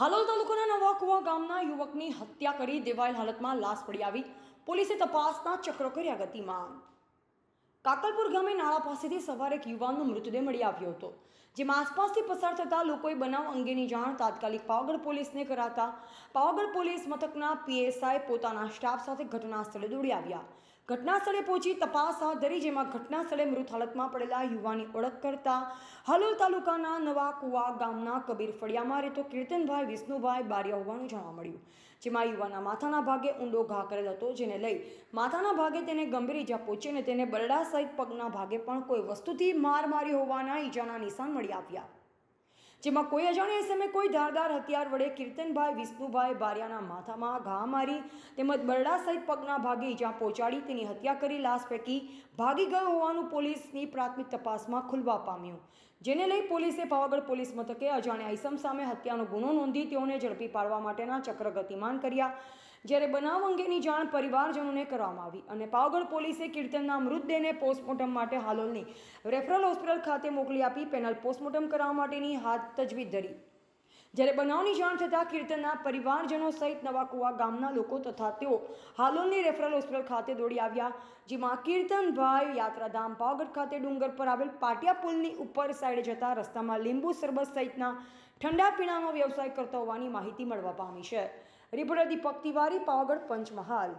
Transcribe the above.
હાલોલ તાલુકાના નવાકુવા ગામના યુવકની હત્યા કરી દેવાયેલ હાલતમાં લાશ પડી આવી. પોલીસે તપાસના ચક્રો કર્યા ગતિમાન. કાકલપુર ગામે નાળા પાસેથી સવારે એક યુવાનનો મૃતદેહ મળી આવ્યો હતો, જેમાં આસપાસથી પસાર થતા લોકોએ બનાવ અંગેની જાણ તાત્કાલિક પાવાગઢ પોલીસને કરાતા પાવાગઢ પોલીસ મથકના પીએસઆઈ પોતાના સ્ટાફ સાથે ઘટના સ્થળે દોડી આવ્યા. ઘટના સ્થળે પહોંચી તપાસ હાથ ધરી, જેમાં ઘટના સ્થળે મૃત હાલતમાં પડેલા યુવાની ઓળખ કરતા હાલોલ તાલુકાના નવા કુવા ગામના કબીર ફળિયામાં રહેતો કીર્તનભાઈ, વિષ્ણુભાઈ બારિયા હોવાનું જાણવા મળ્યું, જેમાં યુવાના માથાના ભાગે ઊંડો ઘા કરેલ હતો, જેને લઈ માથાના ભાગે તેને ગંભીર ઈજા પહોંચી અને તેને બરડા સહિત પગના ભાગે પણ કોઈ વસ્તુથી માર માર્યો હોવાના ઈજાના નિશાન મળી આવ્યા. જેમાં કોઈ અજાણ્યા સમયે કોઈ ધારદાર હથિયાર વડે કીર્તનભાઈ, વિષ્ણુભાઈ બારિયાના માથામાં ઘા મારી તેમજ બરડા સહિત પગના ભાગે ઈજા પહોંચાડી તેની હત્યા કરી લાશ પૈકી ભાગી ગયો હોવાનું પોલીસની પ્રાથમિક તપાસમાં ખુલવા પામ્યું. જેને લઈ પોલીસે પાવાગઢ પોલીસ મથકે અજાણ્યા ઇસમ સામે હત્યાનો ગુનો નોંધી તેઓને ઝડપી પાડવા માટેના ચક્ર ગતિમાન કર્યા. જ્યારે બનાવ અંગેની જાણ પરિવારજનોને કરવામાં આવી અને પાવાગઢ પોલીસે કીર્તનના મૃતદેહને પોસ્ટમોર્ટમ માટે હાલોલની રેફરલ હોસ્પિટલ ખાતે મોકલી આપી પેનલ પોસ્ટમોર્ટમ કરવા માટેની હાથ તજવીજ ધરી. જ્યારે બનાવની જાણ થતાં કીર્તનના પરિવારજનો સહિત નવાકુવા ગામના લોકો તથા તેઓ હાલોલની રેફરલ હોસ્પિટલ ખાતે દોડી આવ્યા, જેમાં કીર્તનભાઈ યાત્રાધામ પાવાગઢ ખાતે ડુંગર પર આવેલ પાટિયા પુલની ઉપર સાઈડે જતા રસ્તામાં લીંબુ શરબત સહિતના ઠંડા પીણાનો વ્યવસાય કરતા હોવાની માહિતી મળવા પામી છે. રિપોર્ટર દીપક તિવારી પાવાગઢ પંચમહાલ.